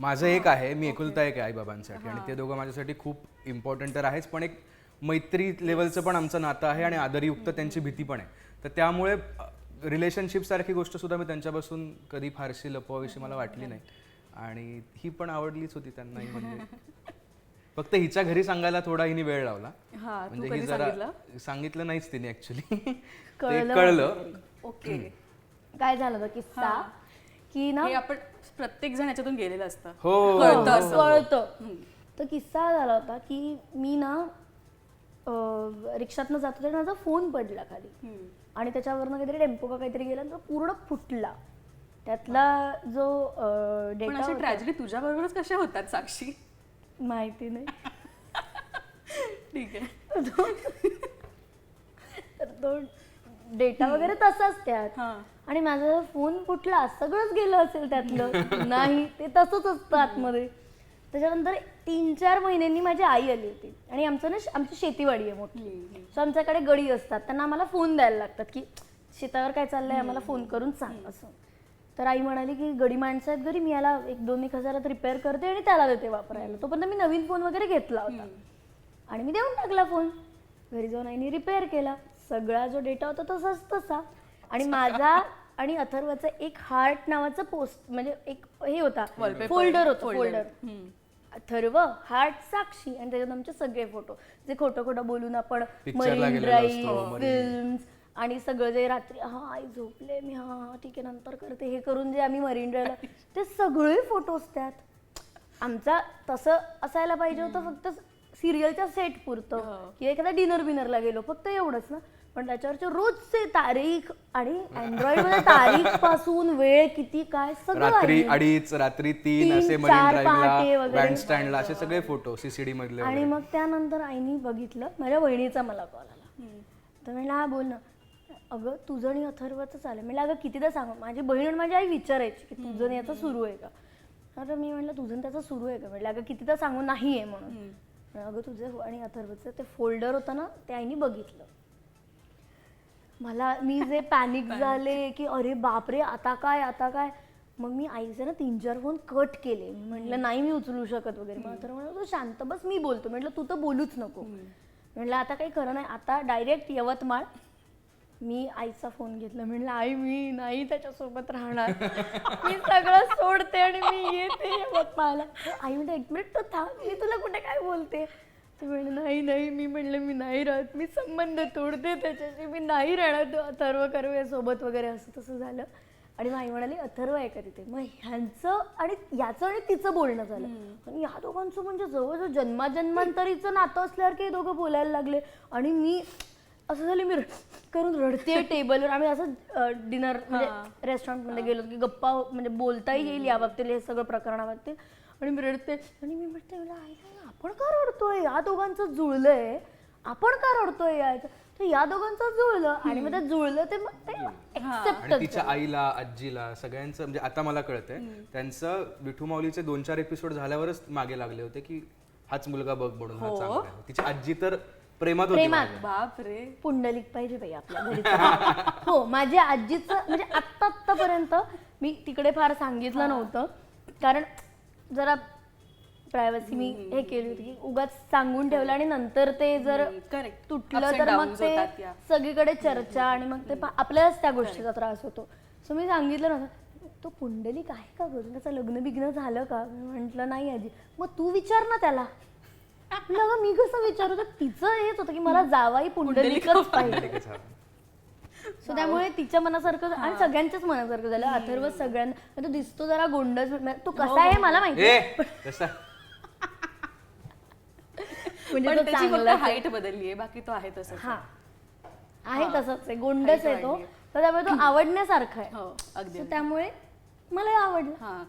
माझं एक आहे मी एकुलता एक आहे आईबाबांसाठी आणि ते दोघं माझ्यासाठी खूप इम्पॉर्टंट तर आहेच पण एक मैत्री लेवलचं पण आमचं नातं आहे आणि आदरयुक्त त्यांची भीती पण आहे. तर त्यामुळे रिलेशनशिप सारखी गोष्ट सुद्धा मी त्यांच्यापासून कधी फारशी लपवाविषयी मला वाटली नाही. आणि ही पण आवडलीच होती त्यांनाही म्हणजे. फक्त हिच्या घरी सांगायला थोडा हिने वेळ लावला. हा म्हणजे ही जरा सांगितलं? नाहीच तिने ऍक्च्युली कळलं ओके. काय झालं किस्सा? की ना हे आपण प्रत्येक जण याच्यातून गेलेलं असतं. हो. कळतं असं. कळतं. तर किस्सा झाला होता की मी ना अं, रिक्षातनं जात होते आणि माझा फोन पडला खाली. हम्म. आणि त्याच्यावरनं काहीतरी टेम्पो का काहीतरी गेला आणि तो पूर्ण फुटला. त्यातला जो पण डेटा अशी ट्रॅजेडी तुझ्या बरोबरच कशा होतात साक्षी? माहिती नाही. ठीक आहे. तर तो डेटा वगैरे तसाच त्यात. हा. आणि माझा फोन फुटला सगळंच गेलं असेल त्यातलं. नाही ते तसंच असतं आतमध्ये. त्याच्यानंतर तीन चार महिन्यांनी माझी आई आली होती. आणि आमचं ना आमची शेतीवाडी आहे मोठी. सो आमच्याकडे गडी असतात. त्यांना आम्हाला फोन द्यायला लागतात की शेतावर काय चाललंय? आम्हाला फोन करून सांग असं. तर आई म्हणाली की गडी माणसं आहेत घरी मी याला एक दोन एक हजारात रिपेअर करते आणि त्याला देते वापरायला. तोपर्यंत मी नवीन फोन वगैरे घेतला होता. आणि मी देऊन टाकला फोन. घरी जाऊन आईने रिपेअर केला. सगळा जो डेटा होता तसाच तसा. आणि माझा आणि अथर्वचा एक हार्ट नावाचा पोस्ट म्हणजे एक हे होता. फोल्डर होता. फोल्डर. अथर्व हार्ट साक्षी आणि त्याच्यात आमचे सगळे फोटो जे खोटं खोटं बोलून आपण मरीन ड्राईव्ह marine. फिल्म्स आणि सगळं जे रात्री हा आई झोपले मी हा हा ठीक आहे नंतर करते हे करून जे आम्ही मरीन ड्राईव्हला ते सगळे फोटोज त्यात आमचा तसं असायला पाहिजे होतं फक्त सिरियलच्या सेट पुरतं हो. किंवा एखादा डिनर बिनरला गेलो फक्त एवढंच ना पण त्याच्यावरचे रोजचे तारीख आणि अँड्रॉइडमध्ये तारीखपासून वेळ किती काय सगळं रात्री आहे. अडीच रात्री तीन तीन, असे चार मरीन पहाटे ड्राईव्हला वगैरे. बँड स्टँडला असे सगळे फोटो सीसीडी मधले आणि. मग त्यानंतर आईनी बघितलं माझ्या बहिणीचा मला कॉल आला. तर म्हणलं हा बोल ना अगं तुझं आणि अथर्वचं चालेल म्हणलं अगं कितीदा सांगू माझी बहीण आणि माझी आई विचारायची की तुझं आणि याचं सुरू आहे का आता मी म्हणलं तुझं आणि त्याचं सुरू आहे का म्हटलं अगं कितीदा सांगू नाही आहे म्हणून. म्हणलं, अगं तुझं आणि अथर्वचं. ते फोल्डर होतं ना ते आईनी बघितलं. मला मी जे पॅनिक झाले की अरे बापरे आता काय आता काय? मग मी आईचे ना तीन चार फोन कट केले. म्हटलं नाही मी उचलू शकत वगैरे. मग तर म्हणलं तू शांत बस मी बोलतो. म्हटलं तू तर बोलूच नको. म्हटलं आता काही खरं नाही आता डायरेक्ट यवतमाळ. मी आईचा फोन घेतला. म्हणलं आई मी नाही त्याच्यासोबत राहणार. मी सगळं सोडते आणि मी येते यवतमाळला आई म्हणते एक मिनिट तो थांब मी तुला कुठे काय बोलते? ते म्हणलं नाही नाही मी म्हणलं मी नाही राहत. मी संबंध तोडते त्याच्याशी मी नाही राहणार. तो अथर्व कर्वे सोबत वगैरे असं तसं झालं. आणि मग आई म्हणाली अथर्व आहे का तिथे? मग ह्यांचं आणि याचं आणि तिचं बोलणं झालं. आणि या दोघांचं म्हणजे जवळजवळ जन्माजन्मांतरीचं नातं असल्यावर काही दोघं बोलायला लागले. आणि मी असं झालं मी र- करून रडते टेबलवर. आम्ही असं डिनर म्हणजे रेस्टॉरंटमध्ये गेलो की गप्पा म्हणजे बोलताही येईल या बाबतीत हे सगळं प्रकरणाबाबतीत आणि मी रडते आणि मी म्हणते मला आई आपण का रडतोय? या दोघांचं जुळलंय. आपण का रडतोय याचं? तर या दोघांचं जुळलं आणि मग ते जुळलं ते मग ते आणि तिच्या आईला आजीला सगळ्यांचं म्हणजे आता मला कळतंय त्यांचं विठू माऊलीचे दोन चार एपिसोड झाल्यावरच मागे लागले होते की हाच मुलगा बघ म्हणून हा. चांगला आहे. तिची आजी तर प्रेमात होती प्रेमात. माझ्या. बाप रे पुंडलिक पाहिजे बाई आपल्या घरी. हो माझ्या आजीचं म्हणजे आत्ता आत्तापर्यंत मी तिकडे फार सांगितलं नव्हतं. कारण जरा प्रायव्हसी मी हे केली होती की उगाच सांगून ठेवलं आणि नंतर ते जर करेक्ट तुटलं तर मग ते सगळीकडे चर्चा आणि मग ते पा- आपल्यालाच त्या गोष्टीचा त्रास होतो. सो मी सांगितलं नव्हतं तो पुंडलिक आहे का गं? त्याचं लग्न बिग्न झालं का? म्हटलं नाही आजी. मग तू विचार ना त्याला. मी कसं विचारू? तर तिचं हेच होतं की मला जावाई पुंडलिकच पाहिजे. सो त्यामुळे तिच्या मनासारखं आणि सगळ्यांच्याच मनासारखं झालं. अथर्व सगळ्यांना म्हणजे तो दिसतो जरा गोंडस तो कसा आहे मला माहिती ए कसा? म्हणजे पण तो त्याची फक्त चांगला हाईट बदलली आहे बाकी तो आहे तसं हा. आहे तसंच आहे. गोंडस आहे तो. तर त्यामुळे तो आवडण्यासारखा आहे. हो अगदी So त्यामुळे मला आवडलं. हा.